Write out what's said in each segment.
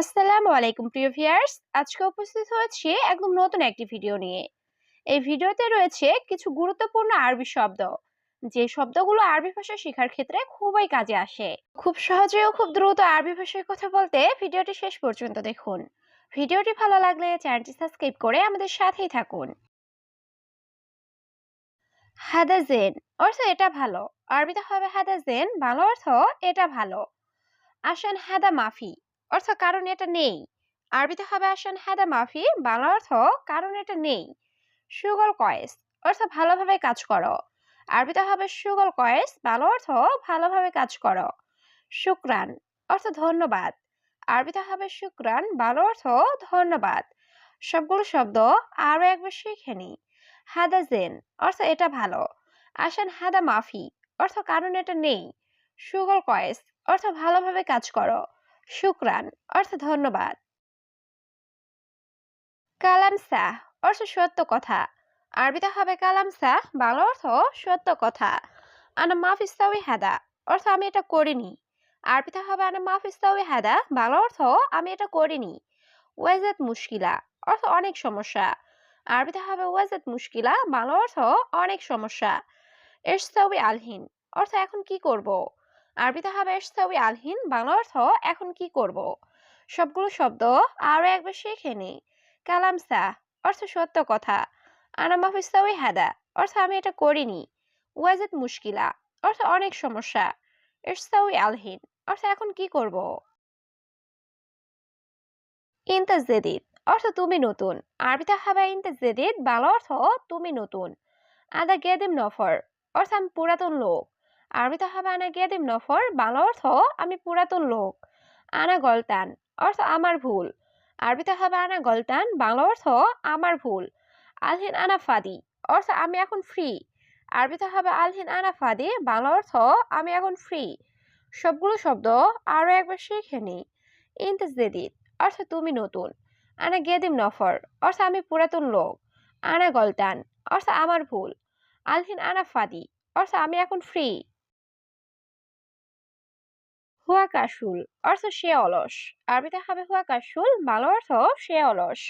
আসসালামু আলাইকুম, প্রিয় ভিউয়ার্স। আজকে উপস্থিত হয়েছি একদম নতুন একটি ভিডিও নিয়ে। এই ভিডিওতে রয়েছে কিছু গুরুত্বপূর্ণ আরবি শব্দ, যে শব্দগুলো আরবি ভাষা শেখার ক্ষেত্রে খুবই কাজে আসে। খুব সহজে ও খুব দ্রুত আরবি ভাষায় কথা বলতে ভিডিওটি শেষ পর্যন্ত দেখুন। ভিডিওটি ভালো লাগলে চ্যানেলটি সাবস্ক্রাইব করে আমাদের সাথেই থাকুন। হাদাজেন অর্থ এটা ভালো। আরবিতে হবে হাদাজেন, ভালো অর্থ এটা ভালো। আসান হাদা মাফি অর্থ কারণ এটা নেই। আরবিতে হবে আসান হাদা মাফি, বাংলা অর্থ কারণ এটা নেই। সুগল কয়েস, অর্থ ভালোভাবে কাজ করো। আরবিতে হবে সুগল কয়েস ভালো অর্থ ভালোভাবে কাজ করো। শুক্রান, অর্থ ধন্যবাদ। আরবিতে হবে শুক্রান ভালো অর্থ ধন্যবাদ। সবগুলো শব্দ আরও একবার শিখে নি। হাদা জেন, অর্থ এটা ভালো। আসান হাদা মাফি, অর্থ কারণ এটা নেই। সুগল কয়েস, অর্থ ভালোভাবে কাজ করো। শুক্রান, অর্থ ধন্যবাদ। কালাম সাহ অর্থ সত্য কথা। আরবিতে হবে কালাম সাহ বাংলা অর্থ সত্য কথা। আনা মাফিস্তাউই হাদা অর্থ আমি এটা করিনি। আরবিতে হবে আনা মাফিস্তাউই হাদা বাংলা অর্থ আমি এটা করিনি। ওয়াজাত মুশকিলা, অর্থ অনেক সমস্যা। আরবিতে হবে ওয়াজাত মুশকিলা, বাংলা অর্থ অনেক সমস্যা। এরস্তাউই আলহিন, অর্থ এখন কি করব? আরবিতে হবে এরস্তাউই আলহিন, বাংলা অর্থ এখন কি করব? সবগুলো শব্দ আরও একবার শিখে নিই। কালাম সাহ অর্থ সত্য কথা। আনা মাফিস্তাউই হাদা, অর্থ আমি এটা করিনি। ওয়াজাত মুশকিলা, অর্থ অনেক সমস্যা। এরস্তাউই আলহিন, অর্থ এখন কি করব? ইন্তাজ জেদিদ অর্থ তুমি নতুন। আরবিতে হবে ইন্তাজ জেদিদ বাংলা অর্থ তুমি নতুন। আদা গেদিম নফর, অর্থ আমি পুরাতন লোক। আরবিতে হবে আনা গেদিম নফর বাংলা অর্থ আমি পুরাতন লোক। আনা গলতান, অর্থ আমার ভুল। আরবিতে হবে আনা গলতান, বাংলা অর্থ আমার ভুল। আলহিন আনা ফাদি, অর্থ আমি এখন ফ্রি আরবিতে হবে আলহিন আনা ফাদি, বাংলা অর্থ আমি এখন ফ্রি সবগুলো শব্দ আরও একবার শিখে নিই। ইন্তাজ অর্থ তুমি নতুন। আনা গেদিম নফর অর্থ আমি পুরাতন লোক। আনা গলতান, অর্থ আমার ভুল। আলহিন আনা ফাদি, অর্থ আমি এখন ফ্রি হুয়া কাশুল অর্থ সে অলস। আরবিতে হবে হুয়া কাশুল ভালো অর্থ সে অলস।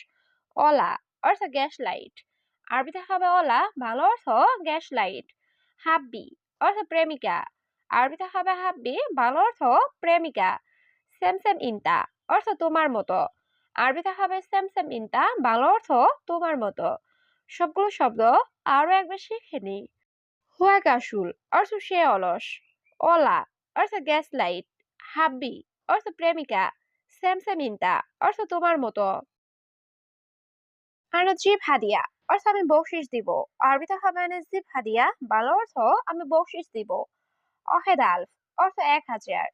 অলা, অর্থ গ্যাস লাইট। আরবিতে হবে অলা ভালো অর্থ গ্যাস লাইট। হাব্বি, অর্থ প্রেমিকা। আরবিতে হবে হাব্বি ভালো অর্থ প্রেমিকা। স্যামস্যাম ইন্তা, অর্থ তোমার মতো। আরবিতে হবে স্যামস্যাম ইন্তা ভালো অর্থ তোমার মতো। সবগুলো শব্দ আরও একবার শিখে নি। হুয়া কাশুল অর্থ সে অলস। অলা, অর্থ গ্যাস লাইট। হাব্বি অর্থ প্রেমিকা স্যামস্যাম ইন্তা অর্থ তোমার মতো। আনাজিব হাদিয়া অর্থ আমি বকশিস দিব। আরবিতে হবে আনাজিব হাদিয়া ভালো অর্থ আমি বকশিস দিব। অহেদ আলফ, অর্থ এক হাজার।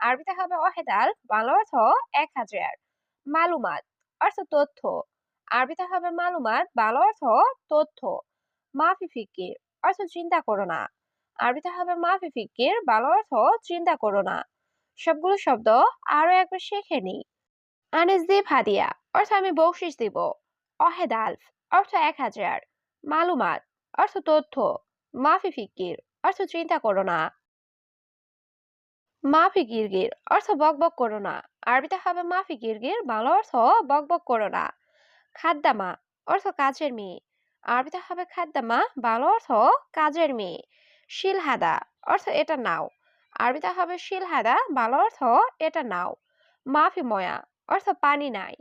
আরবিতে হবে অহেদ আলফ ভালো অর্থ এক হাজার। মালুমাত, অর্থ তথ্য। আরবিতে হবে মালুমাত ভালো অর্থ তথ্য। মাফি ফিকির, অর্থ চিন্তা করো না। আরবিতে হবে মাফি ফিকির ভালো অর্থ চিন্তা করো না। সবগুলো শব্দ আরও একবার শিখে নি আনিসদিব হাদিয়া, অর্থ আমি বকশিস দিব। অহেদ আলফ, অর্থ এক হাজার। মালুমাত, অর্থ তথ্য। মাফি ফিকির, অর্থ চিন্তা করো না। মাফি গিরগির, অর্থ বক বক করো না। আরবিতে হবে মাফি গিরগির, বাংলা অর্থ বক বক করো না। খাদ্দামা, অর্থ কাজের মেয়ে। আরবিতে হবে খাদ্দামা, বাংলা অর্থ কাজের মেয়ে। শিলহাদা, অর্থ এটা নাও। আরবিতে হবে শিলহাদা বাংলা অর্থ এটা নাও। মাফি ময়া, অর্থ পানি নাই।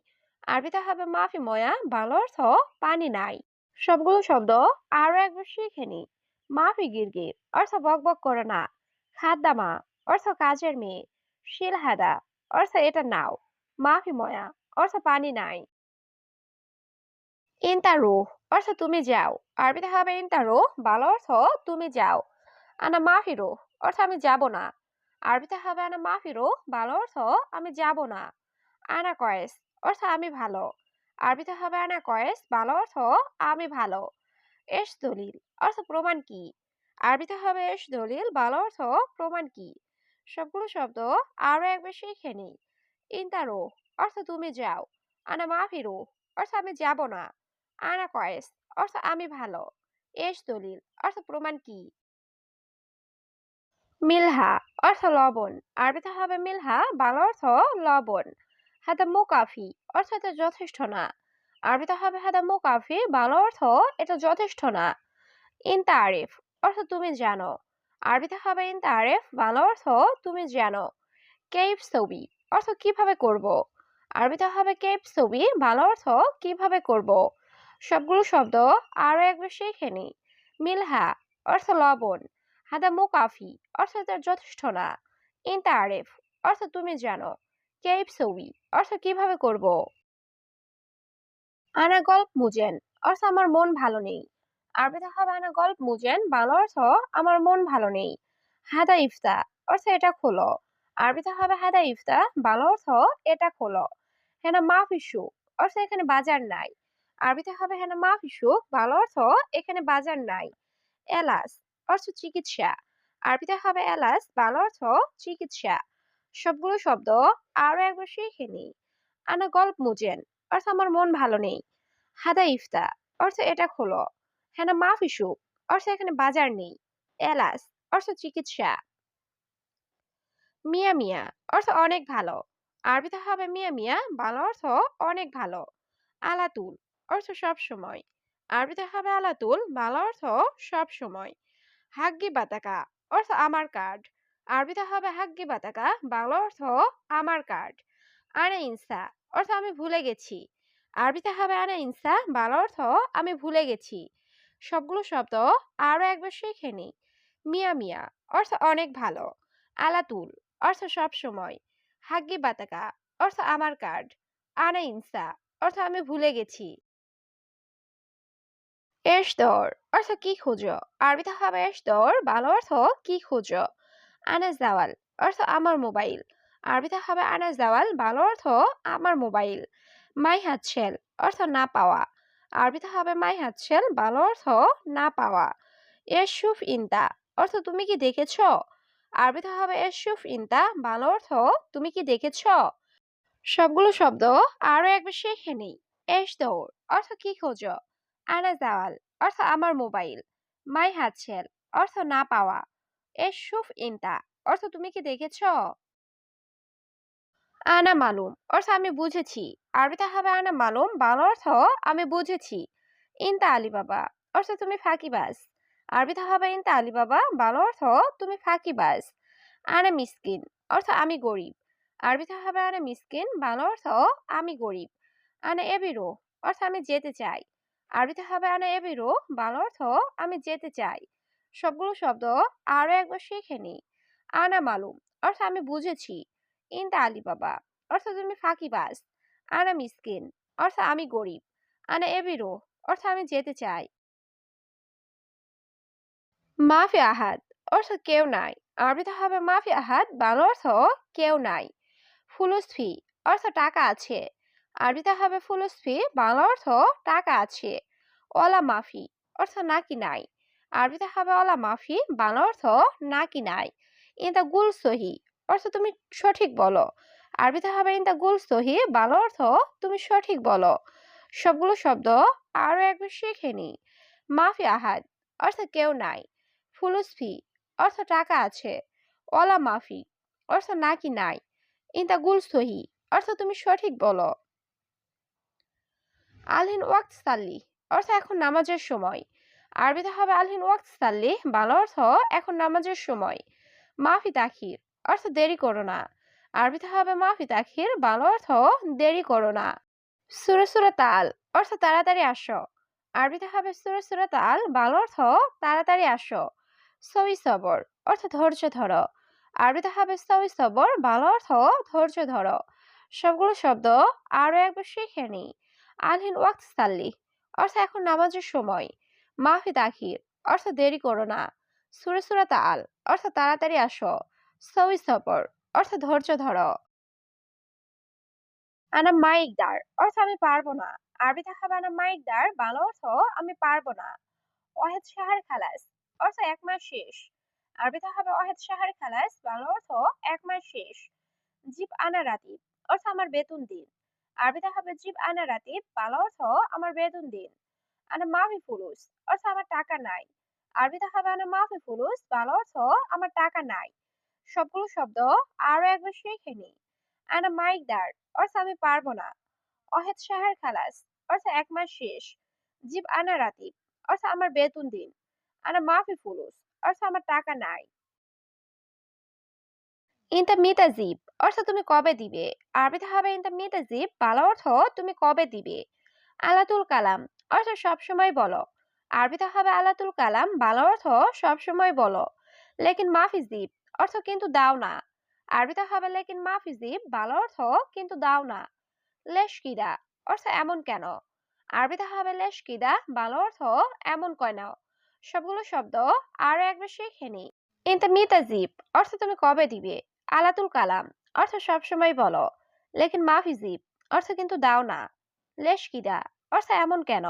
আরবিতে হবে মাফি ময়া, বাংলা অর্থ পানি নাই। সবগুলো শব্দ আরও একবার শিখে নি। মাফি গিরগির, অর্থ বক বক করো না। খাদ্দামা, অর্থ কাজের মেয়ে। শিলহাদা অর্থ এটা নাও। মাফি ময়া, অর্থ পানি নাই। ইন্তা রুহ অর্থ তুমি যাও। আরবিতে হবে ইন্তা রুহ ভালো অর্থ তুমি যাও। আনা মাফি রুহ অর্থ আমি যাব না। আরবিতে হবে আনা মাফি রুহ ভালো অর্থ আমি যাব না। আনা কয়েস, অর্থ আমি ভালো। আরবিতে হবে আনা কয়েস, ভালো অর্থ আমি ভালো। এস দলিল, অর্থ প্রমাণ কি? আরবিতে হবে এস দলিল, ভালো অর্থ প্রমাণ কি? সবগুলো শব্দ আরও একবার শিখে নিই। ইন্তারো, অর্থ তুমি যাও। আনা মাফিরো, অর্থ আমি যাব না। আনা কয়েস, অর্থ আমি ভালো। এস দলিল, অর্থ প্রমাণ কি? মিলহা, অর্থ লবণ। আরবিতে হবে মিলহা, বাংলা অর্থ লবণ। হাদা মুকাফি, অর্থ এটা যথেষ্ট না। আরবিতে হবে হাদা মুকাফি, বাংলা অর্থ এটা যথেষ্ট না। ইন তারিফ অর্থ তুমি জানো। আরবিতে হবে ইন তারিফ বাংলা অর্থ তুমি জানো। কেইফ ছবি, অর্থ কীভাবে করব? আরবিতে হবে কেইফ ছবি, বাংলা অর্থ কীভাবে করব? সবগুলো শব্দ আরও একবার শিখে নি। মিলহা, অর্থ লবণ। হাদা মুকাফি অর্থ তার যথেষ্ট না। ইন তারিফ অর্থ তুমি জানো। কেইফ ছবি অর্থ কীভাবে করব? আনা গল্প মুজেন অর্থ আমার মন ভালো নেই। আরবিতে হবে আনা গল্প মুজেন, বাংলা অর্থ আমার মন ভালো নেই। হাদা ইফতা অর্থ এটা খোলো। আরবিতে হবে হাদা ইফতা, বাংলা অর্থ এটা খোলো। হেনা মাফিসু অর্থ এখানে বাজার নাই। আরবিতে হবে হেনা মাফিসু বাংলা অর্থ এখানে বাজার নাই। এলাস অর্থ চিকিৎসা। আরবিতে হবে এলাস বাংলা অর্থ চিকিৎসা। সবগুলো শব্দ আরও একবার শিখে নিই। আনা গল্প মুজেন, অর্থ আমার মন ভালো নেই। হাদা ইফতা, অর্থ এটা খোলো। হেনা মাফিসু অর্থ এখানে বাজার নেই। এলাস অর্থ চিকিৎসা। মিয়া মিয়া, অর্থ অনেক ভালো। আরবিতে হবে মিয়া মিয়া, বাংলা অর্থ অনেক ভালো। আলাতুল, অর্থ সব সময়। আরবিতে হবে আলাতুল, বাংলা অর্থ সব সময়। হাগ্গি বাতাকা, অর্থ আমার কার্ড। আরবিতে হবে হাগ্গি বাতাকা, বাংলা অর্থ আমার কার্ড। আনা ইনসা অর্থ আমি ভুলে গেছি। আরবিতে হবে আনা ইনসা বাংলা অর্থ আমি ভুলে গেছি। সবগুলো শব্দ আরও একবার শিখে নি। মিয়া মিয়া, অর্থ অনেক ভালো। আলাতুল, অর্থ সব সময়। হাগ্গি বাতাকা, অর্থ আমার কার্ড। আনা ইনসা অর্থ আমি ভুলে গেছি। এশদর অর্থ কি খুঁজো? আরবিতে হবে এশদর বাংলা অর্থ কি খুঁজো? আনা জাওয়াল অর্থ আমার মোবাইল। আরবিতে হবে আনা জাওয়াল বাংলা অর্থ আমার মোবাইল। মাই হাতছেল অর্থ না পাওয়া। আরবিতে হবে মাই হাতছেল বাংলা অর্থ না পাওয়া। এসুফ ইন্তা, অর্থ তুমি কি দেখেছ? আরবিতে হবে এসুফ ইন্তা, বাংলা অর্থ তুমি কি দেখেছ? সবগুলো শব্দ আরও একবার শিখে নেই এস দৌড় অর্থ কি খোঁজো? আনা জাওয়াল অর্থ আমার মোবাইল, মাই হাতছেল অর্থ না পাওয়া। এ সুফ ইন্তা অর্থ তুমি কি দেখেছ? আনা মালুম, অর্থ আমি বুঝেছি। আরবিতে হবে আনা মালুম, বাংলা অর্থ আমি বুঝেছি। ইনতা আলী বাবা অর্থ তুমি ফাঁকিবাজ। আরবিতে হবে ইনতা আলী বাবা বাংলা অর্থ তুমি ফাঁকিবাজ। আনা মিসকিন, অর্থ আমি গরিব। আরবিতে হবে আনা মিসকিন, বাংলা অর্থ আমি গরিব। আনা এবিরো, অর্থ আমি যেতে চাই। আরবিতে হবে আনা এবিরো বাংলা অর্থ আমি যেতে চাই। সবগুলো শব্দ আরও একবার শিখে নি। আনা মালুম, অর্থ আমি বুঝেছি। ইনতা আলী বাবা অর্থ তুমি ফাঁকিবাজ। আনা মিসকিন, অর্থ আমি গরিব। আনা এবিরো অর্থ আমি যেতে চাই। মাফি আহাদ, অর্থ কেউ নাই। আরবিতে হবে মাফি আহাদ, বাংলা অর্থ কেউ নাই। ফুলসফি, অর্থ টাকা আছে। আরবিতে হবে ফুলসফি বাংলা অর্থ টাকা আছে, অলা মাফি অর্থ নাকি নাই। আরবিতে হবে অলা মাফি, বাংলা অর্থ নাকি নাই। ইন্দা গুল সহি অর্থ তুমি সঠিক বলো। আরবিতে হবে ইন্দা গুল সহি, বাংলা অর্থ তুমি সঠিক বলো। সবগুলো শব্দ আরও একবার শিখে নি। মাফি আহাদ অর্থ কেউ নাই। ফুলসফি অর্থ টাকা আছে। অলা মাফি অর্থ নাকি নাই। ইন্দা গুল সহি অর্থ তুমি সঠিক বলো। আলহিন ওয়াক্ত সাল্লি, অর্থ এখন নামাজের সময়। আরবিতে হবে আলহিন ওয়াক্ত সাল্লি, বাংলা অর্থ এখন নামাজের সময়। মাফি তাখির, অর্থ দেরি করো না। আরবিতে হবে মাফি তাখির, বাংলা অর্থ দেরি করো না। সুরে সুরে তাল, অর্থ তাড়াতাড়ি আসো। আরবিতে হবে সুরে সুরে তাল, বাংলা অর্থ তাড়াতাড়ি আসো। সই সবর, অর্থ ধৈর্য ধরো। আরবিতে হবে সই সবর, বাংলা অর্থ ধৈর্য ধরো। সবগুলো শব্দ আরও একবার শিখে নি আলহিন ওয়াক্ত সাল্লি। অর্থ এখন নামাজের সময়। মাফি তাখির অর্থ দেরি করো না। সুরে তাল অর্থ তাড়াতাড়ি আসো। সই সবর। অর্থ ধৈর্য ধরো। আনা মাইকদার অর্থ আমি পারব না। আরবিতে হবে আনা মাইকদার বাংলা অর্থ আমি পারব না। ওয়াহেদ শাহার খালাস। অর্থ এক মাস শেষ। আরবিতে হবে ওয়াহেদ শাহার খালাস। বাংলা অর্থ এক মাস শেষ। জিপ আনা রাতিব। অর্থ আমার বেতন দিন। আরবিতে হবে জিপ আনা রাতিব বাংলা অর্থ আমার বেতন দিন। আনা মাফি ফুলুস, অর্থ আমার টাকা নাই। আরবিতে হবে আনা মাফি ফুলুস বাংলা অর্থ আমার টাকা নাই। সবগুলো শব্দ আরও একবার শিখে নি। আনা মাইকদার অর্থ আমি পারব না। অহেদ শাহর খালাস, অর্থ এক মাস শেষ। জিব আনা রাতিব অর্থ আমার বেতন দিন। আনা মাফি ফুলুস, অর্থ আমার টাকা নাই। ইনতা মিতা জিব অর্থ তুমি কবে দিবে? আরবিতে হবে ইনতা মিতা জিব বাংলা অর্থ তুমি কবে দিবে? আলাতুল কালাম, অর্থ সবসময় বলো। আরবিতে হবে আলাতুল কালাম, বাংলা অর্থ সবসময় বলো। লেকিন মাফি জিব অর্থ কিন্তু দাও না। আরবিতে হবে লেকিন মাফি জিব বাংলা অর্থ কিন্তু দাও না। লেশকিদা, অর্থ এমন কেন? আরবিতে হবে লেশ কিদা বাংলা অর্থ এমন কেন সবগুলো শব্দ আরও একবার শিখে নি ইনতা মিতা জিব অর্থ তুমি কবে দিবে? আলাতুল কালাম অর্থ সবসময় বলো। লেকিন মাফিজিব অর্থ কিন্তু দাও না। লেশ কিদা অর্থ এমন কেন?